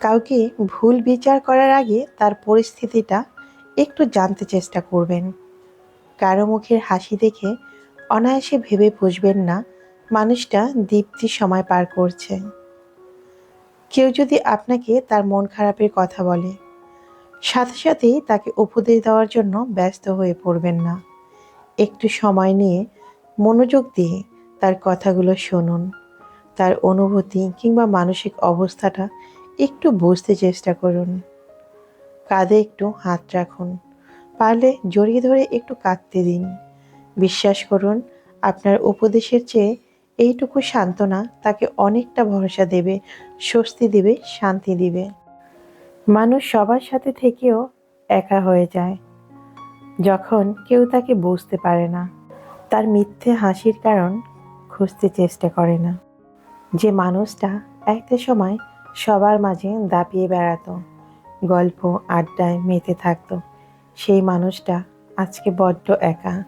কাউকে ভুল বিচার করার আগে তার পরিস্থিতিটা একটু জানতে চেষ্টা করবেন। কারও মুখের হাসি দেখে অনায়াসে ভেবে বুঝবেন না মানুষটা দীপ্তি সময় পার করছে। কেউ যদি আপনাকে তার মন খারাপের কথা বলে, সাথে সাথেই তাকে উপদেশ দেওয়ার জন্য ব্যস্ত হয়ে পড়বেন না। একটু সময় নিয়ে মনোযোগ দিয়ে তার কথাগুলো শুনুন। তার অনুভূতি কিংবা মানসিক অবস্থাটা একটু বুঝতে চেষ্টা করুন। কাঁধে একটু হাত রাখুন। পারলে জড়িয়ে ধরে একটু কাঁদতে দিন। বিশ্বাস করুন, আপনার উপদেশের চেয়ে এইটুকু সান্ত্বনা তাকে অনেকটা ভরসা দেবে, স্বস্তি দেবে, শান্তি দিবে। মানুষ সবার সাথে থেকেও একা হয়ে যায়। যখন কেউ তাকে বুঝতে পারে না, তার মিথ্যে হাসির কারণ খুঁজতে চেষ্টা করে না। যে মানুষটা একটা সময় সবার মাঝে দাপিয়ে বেড়াতো। গল্প, আড্ডায় মেতে থাকতো। সেই মানুষটা আজকে বড্ড একা।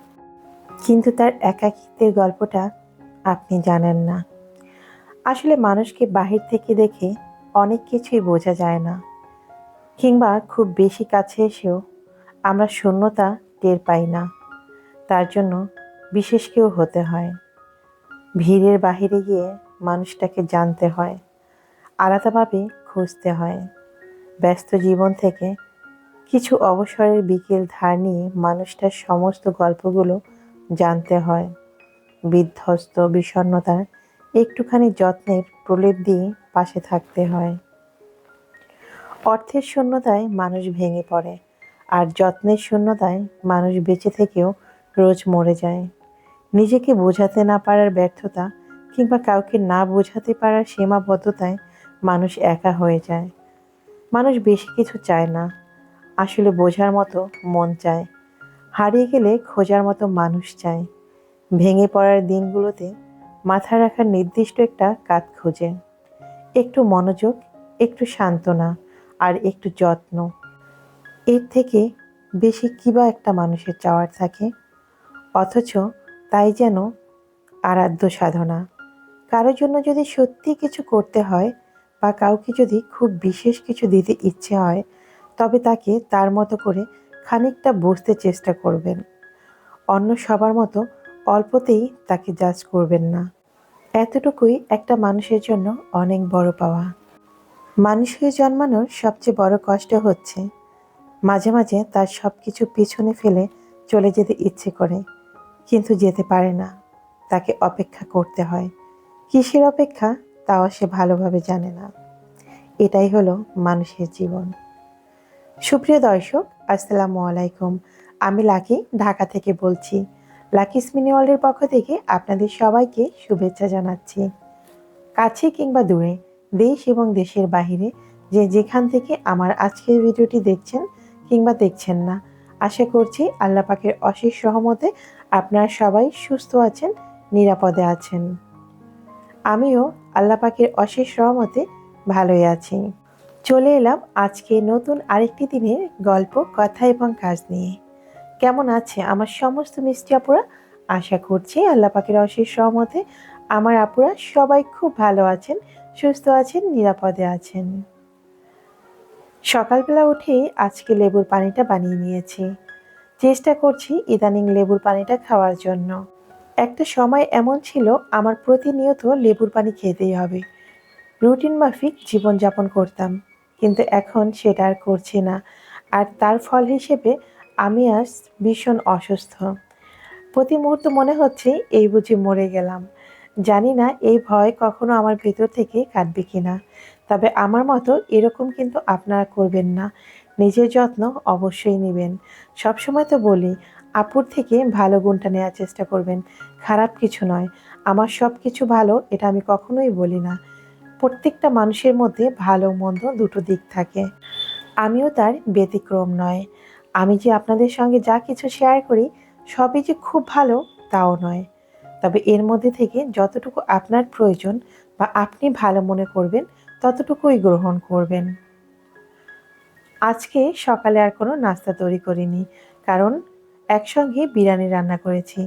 কিন্তু তার একাকিত্বের গল্পটা আপনি জানেন না। আসলে মানুষকে বাহির থেকে দেখে অনেক কিছুই বোঝা যায় না। কিংবা খুব বেশি কাছে এসেও আমরা শূন্যতা টের পাই না। তার জন্য বিশেষ কেউ হতে হয়। ভিড়ের বাহিরে গিয়ে মানুষটাকে জানতে হয়। আলাদাভাবে খুঁজতে হয়। ব্যস্ত জীবন থেকে কিছু অবসরের বিকেল ধার নিয়ে মানুষটার সমস্ত গল্পগুলো জানতে হয়। বিধ্বস্ত বিষণ্ণতার একটুখানি যত্নের প্রলেপ দিয়ে পাশে থাকতে হয়। অর্থের শূন্যতায় মানুষ ভেঙে পড়ে আর যত্নের শূন্যতায় মানুষ বেঁচে থেকেও রোজ মরে যায়। নিজেকে বোঝাতে না পারার ব্যর্থতা কিংবা কাউকে না বোঝাতে পারার সীমাবদ্ধতায় মানুষ একা হয়ে যায়। মানুষ বেশি কিছু চায় না। আসলে বোঝার মতো মন চায়। হারিয়ে গেলে খোঁজার মতো মানুষ চায়। ভেঙে পড়ার দিনগুলোতে মাথা রাখার নির্দিষ্ট একটা কাজ খোঁজে। একটু মনোযোগ, একটু সান্ত্বনা আর একটু যত্ন। এর থেকে বেশি কিবা একটা মানুষের চাওয়ার থাকে? অথচ তাই যেন আরাধ্য সাধনা। কারোর জন্য যদি সত্যি কিছু করতে হয় বা কাউকে যদি খুব বিশেষ কিছু দিতে ইচ্ছে হয়, তবে তাকে তার মতো করে খানিকটা বসতে চেষ্টা করবেন। অন্য সবার মতো অল্পতেই তাকে জাজ করবেন না। এতটুকুই একটা মানুষের জন্য অনেক বড় পাওয়া। মানুষ হয়ে জন্মানোর সবচেয়ে বড় কষ্ট হচ্ছে মাঝে মাঝে তার সব কিছু পিছনে ফেলে চলে যেতে ইচ্ছে করে, কিন্তু যেতে পারে না। তাকে অপেক্ষা করতে হয়। কিসের অপেক্ষা? তাও সে ভালোভাবে জানে না। এটাই হলো মানুষের জীবন। সুপ্রিয় দর্শক, আসসালামু আলাইকুম। আমি লাকি, ঢাকা থেকে বলছি। লাকি স্মিনি ওয়ার্ল্ডের পক্ষ থেকে আপনাদের সবাইকে শুভেচ্ছা জানাচ্ছি। কাছে কিংবা দূরে, দেশ এবং দেশের বাহিরে যে যেখান থেকে আমার আজকের ভিডিওটি দেখছেন কিংবা দেখছেন না, আশা করছি আল্লাহ পাকের অশেষ সহমতে আপনারা সবাই সুস্থ আছেন, নিরাপদে আছেন। আমিও আল্লাহ পাকের অশেষ সহমতে ভালোই আছি। চলে এলাম আজকে নতুন আরেকটি দিনের গল্প, কথা এবং কাজ নিয়ে। কেমন আছে আমার সমস্ত মিষ্টি আপুরা? আশা করছি আল্লাহ পাকের অশেষ সহমতে আমার আপুরা সবাই খুব ভালো আছেন, সুস্থ আছেন, নিরাপদে আছেন। সকালবেলা উঠেই আজকে লেবুর পানিটা বানিয়ে নিয়েছি। চেষ্টা করছি ইদানিং লেবুর পানিটা খাওয়ার জন্য। একটা সময় এমন ছিল, আমার প্রতিনিয়ত লেবুর পানি খেতেই হবে। রুটিন মাফিক জীবনযাপন করতাম, কিন্তু এখন সেটা আর করছি না। আর তার ফল হিসেবে আমি আজ ভীষণ অসুস্থ। প্রতি মুহূর্ত মনে হচ্ছে এই বুঝি মরে গেলাম। জানি না এই ভয় কখনো আমার ভেতর থেকে কাটবে কিনা। তবে আমার মতো এরকম কিন্তু আপনারা করবেন না। নিজের যত্ন অবশ্যই নেবেন। সবসময় তো বলি আপুর থেকে ভালো গুণটা নেওয়ার চেষ্টা করবেন। খারাপ কিছু নয়। আমার সব কিছু ভালো, এটা আমি কখনোই বলি না। প্রত্যেকটা মানুষের মধ্যে ভালো মন্দ দুটো দিক থাকে। আমিও তার ব্যতিক্রম নয়। আমি যে আপনাদের সঙ্গে যা কিছু শেয়ার করি, সবই যে খুব ভালো, তাও নয়। তবে এর মধ্যে থেকে যতটুকু আপনার প্রয়োজন বা আপনি ভালো মনে করবেন, ততটুকুই গ্রহণ করবেন। আজকে সকালে আর কোনো নাস্তা তৈরি করিনি, কারণ একসঙ্গে বিরিয়ানি রান্না করেছি।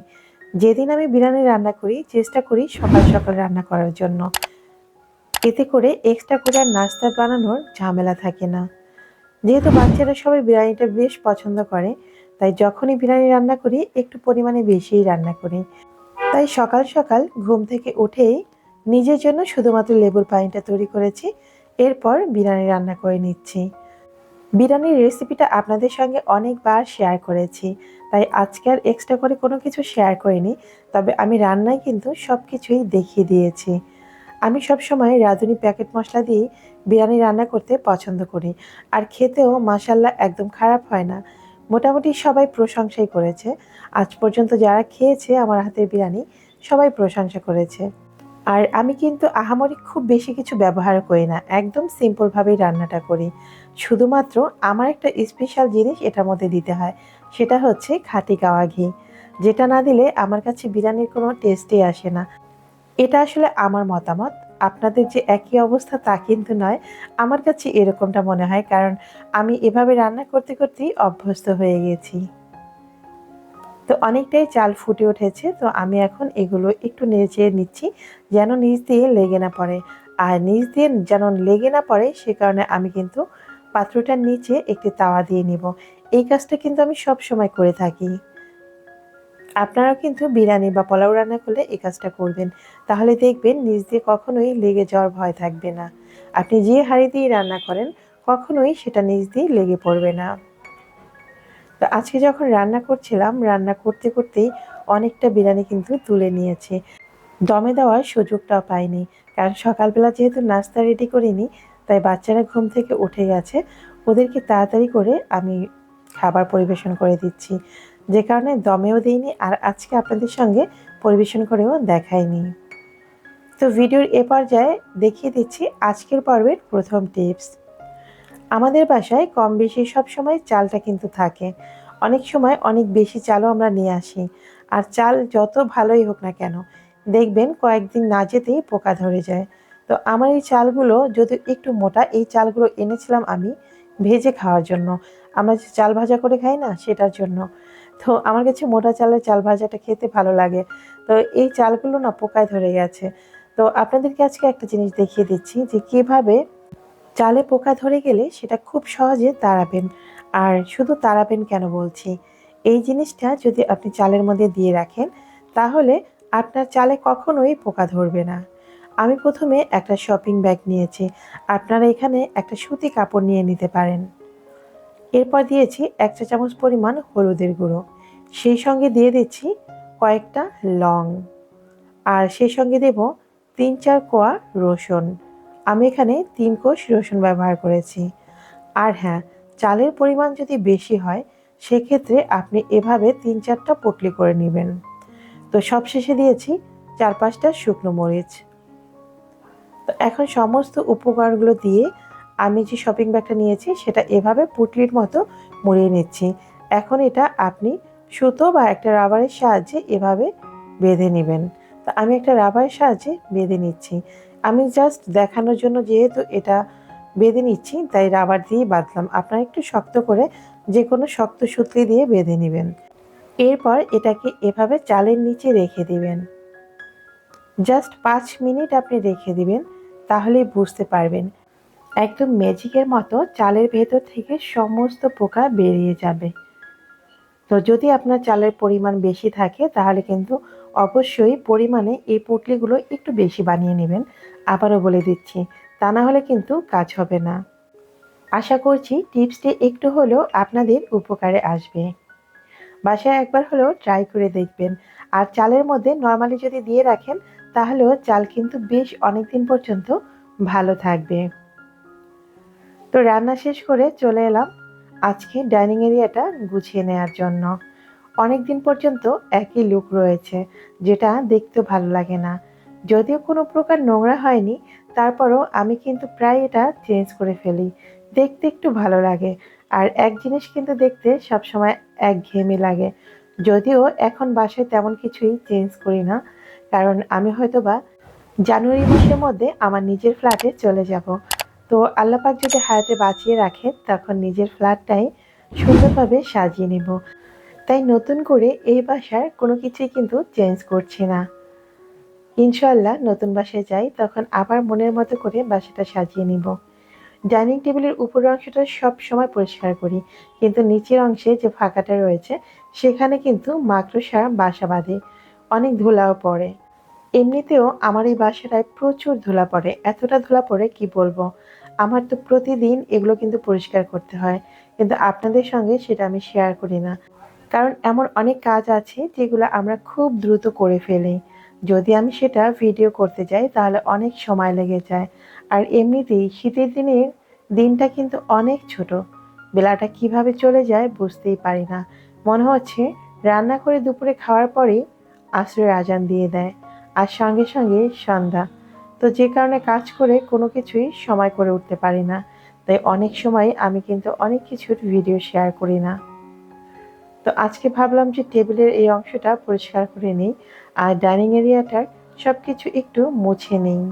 যেদিন আমি বিরিয়ানি রান্না করি, চেষ্টা করি সকাল সকাল রান্না করার জন্য। এতে করে এক্সট্রা করে আর নাস্তা বানানোর ঝামেলা থাকে না। যেহেতু বাচ্চারা সবাই বিরিয়ানিটা বেশ পছন্দ করে, তাই যখনই বিরিয়ানি রান্না করি, একটু পরিমাণে বেশিই রান্না করি। তাই সকাল সকাল ঘুম থেকে উঠেই নিজের জন্য শুধুমাত্র লেবুর পানিটা তৈরি করেছি, এরপর বিরিয়ানি রান্না করে নিচ্ছি। বিরিয়ানির রেসিপিটা আপনাদের সঙ্গে অনেকবার শেয়ার করেছি। তাই আজকে আর এক্সট্রা করে কোনো কিছু শেয়ার করিনি, তবে আমি রান্নায় কিন্তু সব কিছুই দেখিয়ে দিয়েছি। আমি সব সময় রাঁধুনি প্যাকেট মশলা দিয়ে বিরিয়ানি রান্না করতে পছন্দ করি, আর খেতেও মাসাল্লাহ একদম খারাপ হয় না। মোটামুটি সবাই প্রশংসাই করেছে। আজ পর্যন্ত যারা খেয়েছে আমার হাতের বিরিয়ানি, সবাই প্রশংসা করেছে। আর আমি কিন্তু আহামরি খুব বেশি কিছু ব্যবহার করি না, একদম সিম্পলভাবেই রান্নাটা করি। শুধুমাত্র আমার একটা স্পেশাল জিনিস এটার মধ্যে দিতে হয় সেটা হচ্ছে খাঁটি গাওয়া ঘি। যেটা না দিলে আমার কাছে বিরিয়ানির কোনো টেস্টই আসে না। এটা আসলে আমার মতামত। আপনাদের যে একই অবস্থা তা কিন্তু নয়। আমার কাছে এরকমটা মনে হয় কারণ আমি এভাবে রান্না করতে করতেই অভ্যস্ত হয়ে গেছি। তো অনেকটাই চাল ফুটে উঠেছে। তো আমি এখন এগুলো একটু নেড়ে নিচ্ছি যেন নিচ দিয়ে লেগে না পড়ে। আর নিচ দিয়ে যেন লেগে না পড়ে সে কারণে আমি কিন্তু পাত্রটার নিচে একটি তাওয়া দিয়ে নিব। এই কাজটা কিন্তু আমি সব সময় করে থাকি। আপনারাও কিন্তু বিরিয়ানি বা পোলাও রান্না করলে এই কাজটা করবেন। তাহলে দেখবেন নিজ দিয়ে কখনোই লেগে যাওয়ার ভয় থাকবে না। আপনি যে হাঁড়ি দিয়ে রান্না করেন, কখনোই সেটা নিচ দিয়ে লেগে পড়বে না। তো আজকে যখন রান্না করছিলাম, রান্না করতে করতেই অনেকটা বিরিয়ানি কিন্তু তুলে নিয়েছে। দমে দেওয়ার সুযোগটাও পাইনি। কারণ সকালবেলা যেহেতু নাস্তা রেডি করিনি, তাই বাচ্চারা ঘুম থেকে উঠে গেছে, ওদেরকে তাড়াতাড়ি করে আমি খাবার পরিবেশন করে দিচ্ছি। যে কারণে দমেও দিইনি আর আজকে আপনাদের সঙ্গে পরিবেশন করেও দেখাইনি। তো ভিডিওর এ পর্যায়ে দেখিয়ে দিচ্ছি আজকের পর্বের প্রথম টিপস। আমাদের বাসায় কম বেশি সব সময় চালটা কিন্তু থাকে। অনেক সময় অনেক বেশি চালও আমরা নিয়ে আসি। আর চাল যত ভালোই হোক না কেন, দেখবেন কয়েকদিন না যেতেই পোকা ধরে যায়। তো আমার এই চালগুলো যদি একটু মোটা, এই চালগুলো এনেছিলাম আমি ভেজে খাওয়ার জন্য। আমরা যে চাল ভাজা করে খাই না, সেটার জন্য। তো আমার কাছে মোটা চালের চাল ভাজাটা খেতে ভালো লাগে। তো এই চালগুলো না পোকায় ধরে গেছে। তো আপনাদেরকে আজকে একটা জিনিস দেখিয়ে দিচ্ছি যে কীভাবে চালে পোকা ধরে গেলে সেটা খুব সহজে তাড়াবেন। আর শুধু তাড়াবেন কেন বলছি? এই জিনিসটা যদি আপনি চালের মধ্যে দিয়ে রাখেন, তাহলে আপনার চালে কখনোই পোকা ধরবে না। আমি প্রথমে একটা শপিং ব্যাগ নিয়েছি। আপনারা এখানে একটা সুতি কাপড় নিয়ে নিতে পারেন। এরপর দিয়েছি এক চা চামচ পরিমাণ হলুদের গুঁড়ো। সেই সঙ্গে দিয়ে দিচ্ছি কয়েকটা লং। আর সেই সঙ্গে দেব তিন চার কোয়া রসুন। আমি এখানে তিন কোষ রসুন ব্যবহার করেছি। আর হ্যাঁ চালের পরিমাণ যদি বেশি হয়, সেক্ষেত্রে আপনি এভাবে তিন চারটা পটলি করে নেবেন। তো সবশেষে দিয়েছি চার পাঁচটা শুকনো মরিচ। তো এখন সমস্ত উপকরণগুলো দিয়ে আমি যে শপিং ব্যাগটা নিয়েছি, সেটা এভাবে পুটলির মতো মুড়িয়ে নিচ্ছি। এখন এটা আপনি সুতো বা একটা রাবারের সাহায্যে এভাবে বেঁধে নেবেন। তো আমি একটা রাবারের সাহায্যে বেঁধে নিচ্ছি। আমি জাস্ট দেখানোর জন্য যেহেতু এটা বেঁধে নিচ্ছি, তাই রাবার দিয়ে বাঁধলাম। আপনারা একটু শক্ত করে যে কোনো শক্ত সুতলি দিয়ে বেঁধে নেবেন। এরপর এটাকে এভাবে চালের নিচে রেখে দিবেন। জাস্ট পাঁচ মিনিট আপনি রেখে দিবেন, তাহলেই বুঝতে পারবেন একদম ম্যাজিকের মতো চালের ভেতর থেকে সমস্ত পোকা বেরিয়ে যাবে। তো যদি আপনার চালের পরিমাণ বেশি থাকে, তাহলে কিন্তু অবশ্যই পরিমাণে এই পুটলিগুলো একটু বেশি বানিয়ে নেবেন। আবারও বলে দিচ্ছি, তা না হলে কিন্তু কাজ হবে না। আশা করছি টিপসটি একটু হলেও আপনাদের উপকারে আসবে। বাসায় একবার হলেও ট্রাই করে দেখবেন। আর চালের মধ্যে নর্মালি যদি দিয়ে রাখেন, তাহলেও চাল কিন্তু বেশ অনেক দিন পর্যন্ত ভালো থাকবে। তো রান্না শেষ করে চলে এলাম আজকে ডাইনিং এরিয়াটা গুছিয়ে নেওয়ার জন্য। অনেক দিন পর্যন্ত একই লুক রয়েছে, যেটা দেখতে ভালো লাগে না। যদিও কোনো প্রকার নোংরা হয়নি, তারপরও আমি কিন্তু প্রায় এটা চেঞ্জ করে ফেলি। দেখতে একটু ভালো লাগে, আর এক জিনিস কিন্তু দেখতে সবসময় এক ঘেমি লাগে। যদিও এখন বাসায় তেমন কিছুই চেঞ্জ করি না, কারণ আমি হয়তো বা জানুয়ারি মাসের মধ্যে আমার নিজের ফ্ল্যাটে চলে যাব। তো আল্লাপাক যদি হায়াতে বাঁচিয়ে রাখে, তখন নিজের ফ্ল্যাটটাই সুন্দরভাবে সাজিয়ে নেব। তাই নতুন করে এই বাসার কোনো কিছুই কিন্তু চেঞ্জ করছি না। ইনশাল্লাহ নতুন বাসায় যাই, তখন আবার মনের মতো করে বাসাটা সাজিয়ে নিব। ডাইনিং টেবিলের উপরের অংশটা সব সময় পরিষ্কার করি, কিন্তু নিচের অংশে যে ফাঁকাটা রয়েছে, সেখানে কিন্তু মাকড়সা বাসা বাঁধে, অনেক ধুলাও পড়ে। এমনিতেও আমার এই বাসাটায় প্রচুর ধুলা পড়ে। এতটা ধুলা পড়ে কি বলব? আমার তো প্রতিদিন এগুলো কিন্তু পরিষ্কার করতে হয়। কিন্তু আপনাদের সঙ্গে সেটা আমি শেয়ার করি না। কারণ এমন অনেক কাজ আছে যেগুলো আমরা খুব দ্রুত করে ফেলি। যদি আমি সেটা ভিডিও করতে যাই, তাহলে অনেক সময় লেগে যায়। আর এমনিতেই শীতের দিনের দিনটা কিন্তু অনেক ছোট। বেলাটা কীভাবে চলে যায় বুঝতেই পারি না। মনে হচ্ছে রান্না করে দুপুরে খাওয়ার পরেই আশ্রয়ের আজান দিয়ে দেয়। আর সঙ্গে সঙ্গে সন্ধ্যা। তো যে কারণে কাজ করে কোনো কিছুই সময় করে উঠতে পারি না। তাই অনেক সময় আমি কিন্তু অনেক কিছুর ভিডিও শেয়ার করি না। তো আজকে ভাবলাম যে টেবিলের এই অংশটা পরিষ্কার করে নিই আর ডাইনিং এরিয়াটার সব কিছু একটু মুছে নিই।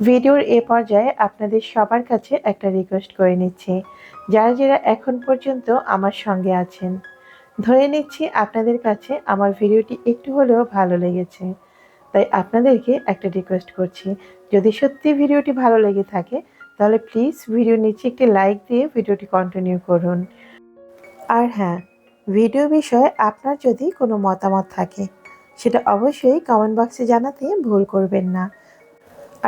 ভিডিওর এ পর্যায়ে আপনাদের সবার কাছে একটা রিকোয়েস্ট করে নিচ্ছি। যারা যারা এখন পর্যন্ত আমার সঙ্গে আছেন, ধরে নিচ্ছি আপনাদের কাছে আমার ভিডিওটি একটু হলেও ভালো লেগেছে। তাই আপনাদেরকে একটা রিকোয়েস্ট করছি। যদি সত্যি ভিডিওটি ভালো লেগে থাকে, তাহলে প্লিজ ভিডিও নিচে একটি লাইক দিয়ে ভিডিওটি কন্টিনিউ করুন। আর হ্যাঁ ভিডিও বিষয়ে আপনার যদি কোনো মতামত থাকে, সেটা অবশ্যই কমেন্ট বক্সে জানাতে ভুল করবেন না।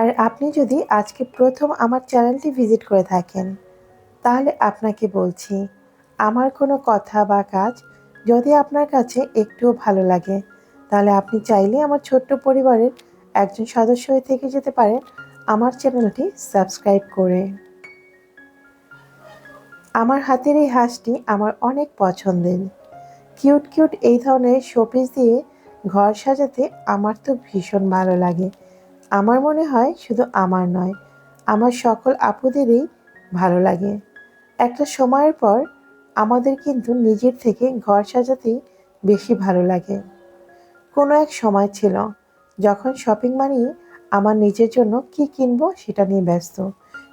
আর আপনি যদি আজকে প্রথম আমার চ্যানেলটি ভিজিট করে থাকেন, তাহলে আপনাকে বলছি, আমার কোনো কথা বা কাজ যদি আপনার কাছে একটুও ভালো লাগে তাহলে আপনি চাইলে আমার ছোট্ট পরিবারের একজন সদস্য হয়ে থেকে যেতে পারেন আমার চ্যানেলটি সাবস্ক্রাইব করে। আমার হাতের এই হাঁসটি আমার অনেক পছন্দের। কিউট কিউট এই ধরনের শোপিস দিয়ে ঘর সাজাতে আমার তো ভীষণ ভালো লাগে। আমার মনে হয় শুধু আমার নয়, আমার সকল আপুদেরই ভালো লাগে। একটা সময়ের পর আমাদের কিন্তু নিজের থেকে ঘর সাজাতেই বেশি ভালো লাগে। কোনো এক সময় ছিল, যখন শপিং মানি আমার নিজের জন্য কি কিনবো সেটা নিয়ে ব্যস্ত।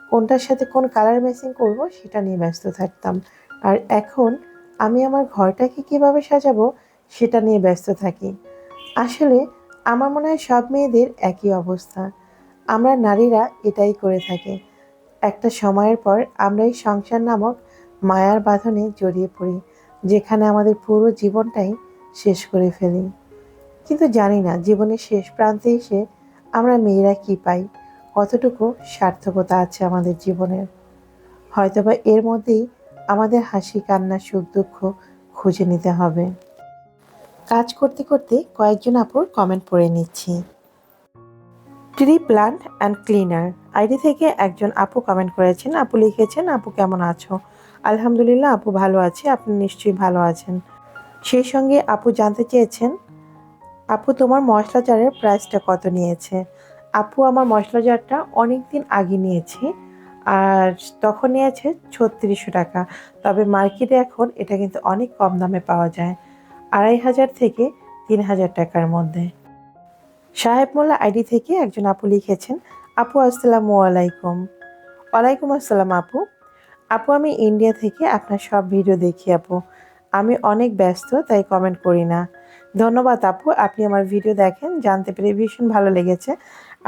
কোনটার সাথে কোন কালার ম্যাচিং করব সেটা নিয়ে ব্যস্ত থাকতাম। আর এখন আমি আমার ঘরটাকে কীভাবে সাজাবো সেটা নিয়ে ব্যস্ত থাকি। আসলে আমার মনে হয় সব মেয়েদের একই অবস্থা। আমরা নারীরা এটাই করে থাকি। একটা সময়ের পর আমরা এই সংসার নামক মায়ার বাঁধনে জড়িয়ে পড়ি, যেখানে আমাদের পুরো জীবনটাই শেষ করে ফেলি। কিন্তু জানি না, জীবনের শেষ প্রান্তে এসে আমরা মেয়েরা কি পাই? কতটুকু সার্থকতা আছে আমাদের জীবনের? হয়তোবা এর মধ্যেই আমাদের হাসি, কান্না, সুখ, দুঃখ খুঁজে নিতে হবে। কাজ করতে করতে কয়েকজন আপুর কমেন্ট পড়ে নিচ্ছি। Tree plant and cleaner ID থেকে একজন আপু কমেন্ট করেছেন, আপু লিখেছেন, আপু কেমন আছো? আলহামদুলিল্লাহ, আপু ভালো আছি, আপনি নিশ্চয়ই ভালো আছেন। সেই সঙ্গে আপু জানতে চেয়েছেন আপু, তোমার মশলা জারের প্রাইসটা কত নিয়েছে? আপু, আমার মশলা জারটা অনেক দিন আগে নিয়েছি আর তখন নিয়েছে ছত্রিশশো টাকা। তবে মার্কেটে এখন এটা কিন্তু অনেক কম দামে পাওয়া যায়, আড়াই হাজার থেকে তিন হাজার টাকার মধ্যে। সাহেব মোল্লা আইডি থেকে একজন আপু লিখেছেন, আপু, আসসালামু আলাইকুম। ওয়ালাইকুম আসসালাম আপু। আপু, আমি ইন্ডিয়া থেকে আপনার সব ভিডিও দেখি আপু। আমি অনেক ব্যস্ত, তাই কমেন্ট করি না। ধন্যবাদ আপু, আপনি আমার ভিডিও দেখেন, জানতে পেরে ভীষণ ভালো লেগেছে।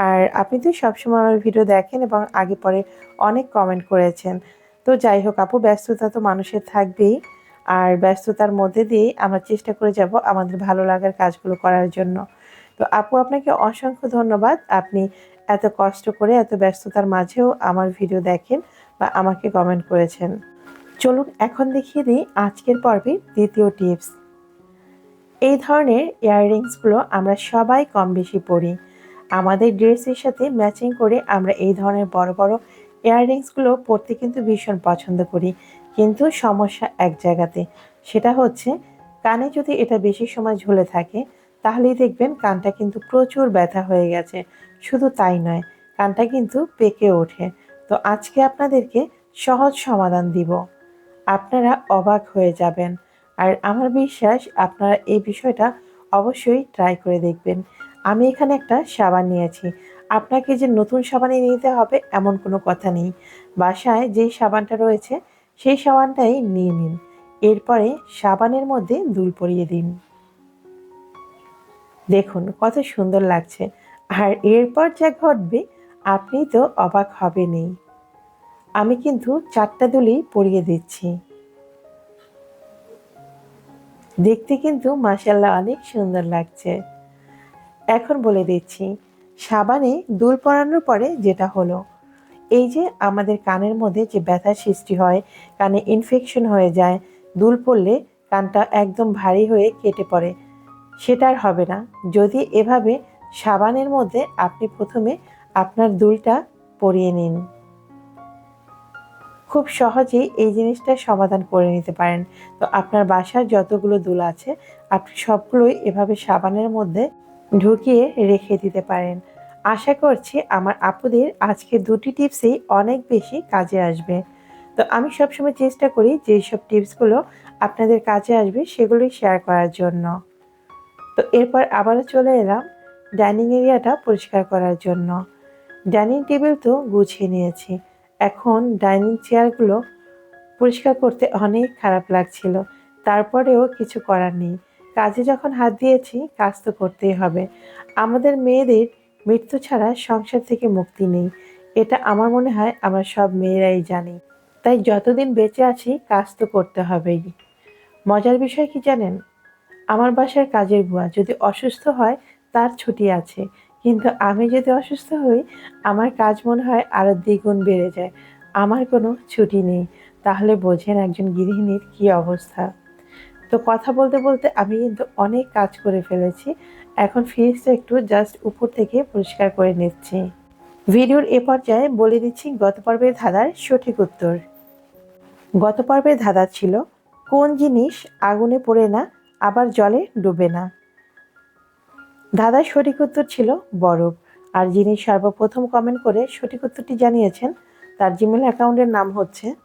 আর আপনি তো সবসময় আমার ভিডিও দেখেন এবং আগে পরে অনেক কমেন্ট করেছেন। তো যাই হোক আপু, ব্যস্ততা তো মানুষের থাকবেই। আর ব্যস্ততার মধ্যে দিয়েই আমরা চেষ্টা করে যাব আমাদের ভালো লাগার কাজগুলো করার জন্য। তো আপু, আপনাকে অসংখ্য ধন্যবাদ। আপনি এত কষ্ট করে, এত ব্যস্ততার মাঝেও আমার ভিডিও দেখেন বা আমাকে কমেন্ট করেছেন। চলুন, এখন দেখিয়ে দিই আজকের পর্বে দ্বিতীয় টিপস এই ধরনের ইয়াররিংসগুলো আমরা সবাই কম বেশি পরি। আমাদের ড্রেসের সাথে ম্যাচিং করে আমরা এই ধরনের বড় বড় ইয়াররিংসগুলো পরতে কিন্তু ভীষণ পছন্দ করি। কিন্তু সমস্যা এক জায়গাতে, সেটা হচ্ছে কানে যদি এটা বেশি সময় ঝুলে থাকে, তাহলেই দেখবেন কানটা কিন্তু প্রচুর ব্যথা হয়ে গেছে। শুধু তাই নয়, কানটা কিন্তু পেকে ওঠে। তো আজকে আপনাদেরকে সহজ সমাধান দিব। আপনারা অবাক হয়ে যাবেন। আর আমার বিশ্বাস আপনারা এই বিষয়টা অবশ্যই ট্রাই করে দেখবেন। আমি এখানে একটা সাবান নিয়েছি। আপনাকে যে নতুন সাবানই নিতে হবে এমন কোনো কথা নেই। বাসায় যেই সাবানটা রয়েছে, সেই সাবানটাই নিয়ে নিন। এরপরে সাবানের মধ্যে দুল পরিয়ে দিন। দেখুন, কত সুন্দর লাগছে। আর এরপর যা ঘটবে, আপনি তো অবাক হবেনই। আমি কিন্তু চারটা দুলি পরিয়ে দিচ্ছি। দেখতে কিন্তু মাসাল্লাহ অনেক সুন্দর লাগছে। এখন বলে দিচ্ছি, সাবানে দুল পরানোর পরে যেটা হলো, এই যে আমাদের কানের মধ্যে যে ব্যথার সৃষ্টি হয়, কানে ইনফেকশন হয়ে যায়, দুল পড়লে কানটা একদম ভারী হয়ে কেটে পড়ে, সেটা আর হবে না। যদি এভাবে সাবানের মধ্যে আপনি প্রথমে আপনার দুলটা পরিয়ে নিন। খুব সহজেই এই জিনিসটা সমাধান করে নিতে পারেন। তো আপনার বাসার যতগুলো দুল আছে, আপনি সবগুলোই এভাবে সাবানের মধ্যে ঢুকিয়ে রেখে দিতে পারেন। আশা করছি আমার আপুদের আজকে দুটি টিপসই অনেক বেশি কাজে আসবে। তো আমি সবসময় চেষ্টা করি যে সব টিপসগুলো আপনাদের কাজে আসবে সেগুলোই শেয়ার করার জন্য। তো এরপর আবারও চলে এলাম ডাইনিং এরিয়াটা পরিষ্কার করার জন্য। ডাইনিং টেবিল তো গুছিয়ে নিয়েছি। এখন ডাইনিং চেয়ারগুলো পরিষ্কার করতে অনেক খারাপ লাগছিল। তারপরেও কিছু করার নেই। কাজে যখন হাত দিয়েছি, কাজ তো করতেই হবে। আমাদের মেয়েদের মৃত্যু ছাড়া সংসার থেকে মুক্তি নেই। এটা আমার মনে হয় আমরা সব মেয়েরাই জানি। তাই যতদিন বেঁচে আছি, কাজ তো করতে হবেই। মজার বিষয় কি জানেন? আমার বাসার কাজের বুয়া যদি অসুস্থ হয়, তার ছুটি আছে। কিন্তু আমি যদি অসুস্থ হই, আমার কাজ মনে হয় আরও দ্বিগুণ বেড়ে যায়। আমার কোনো ছুটি নেই। তাহলে বোঝেন একজন গৃহিণীর কী অবস্থা। তো কথা বলতে বলতে আমি কিন্তু অনেক কাজ করে ফেলেছি। এখন ফ্রিজটা একটু জাস্ট উপর থেকে পরিষ্কার করে নিচ্ছি। ভিডিওর এ পর্যায়ে বলে দিচ্ছি গত পর্বের ধাঁধার সঠিক উত্তর। গত পর্বের ধাঁধা ছিল, কোন জিনিস আগুনে পড়ে না, আবার জলে ডুবে না? ধাঁধার সঠিক উত্তর ছিল বরফ। আর যিনি সর্বপ্রথম কমেন্ট করে সঠিক উত্তরটি জানিয়েছেন, তার জিমেল অ্যাকাউন্টের নাম হচ্ছে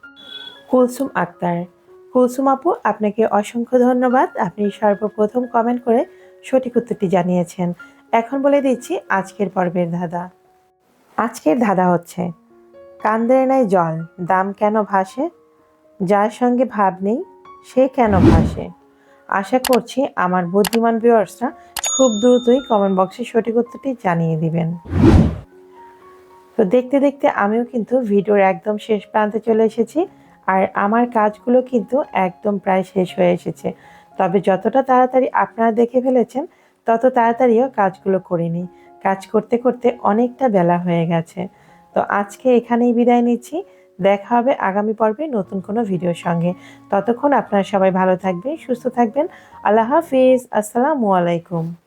কুলসুম আক্তার। কুলসুম আপু, আপনাকে অসংখ্য ধন্যবাদ। আপনি সর্বপ্রথম কমেন্ট করে সঠিক উত্তরটি জানিয়েছেন। এখন বলে দিচ্ছি আজকের পর্বের ধাঁধা। আজকের ধাঁধা হচ্ছে কান্দের নাই জল, দাম কেন ভাসে? যার সঙ্গে ভাব নেই, সে কেন ভাসে? আশা করছি আমার বুদ্ধিমান ভিউয়ার্সরা খুব দ্রুতই কমেন্ট বক্সে সঠিক উত্তরটি জানিয়ে দিবেন। তো দেখতে দেখতে আমিও কিন্তু ভিডিওর একদম শেষ প্রান্তে চলে এসেছি আর আমার কাজগুলো কিন্তু একদম প্রায় শেষ হয়ে এসেছে। তবে যতটা তাড়াতাড়ি আপনারা দেখে ফেলেছেন, তত তাড়াতাড়িও কাজগুলো করিনি। কাজ করতে করতে অনেকটা বেলা হয়ে গেছে। তো আজকে এখানেই বিদায় নিচ্ছি। দেখা হবে আগামী পর্বে নতুন কোনো ভিডিওর সঙ্গে। ততক্ষণ আপনারা সবাই ভালো থাকবেন, সুস্থ থাকবেন। আল্লাহ হাফিজ। আসসালামু আলাইকুম।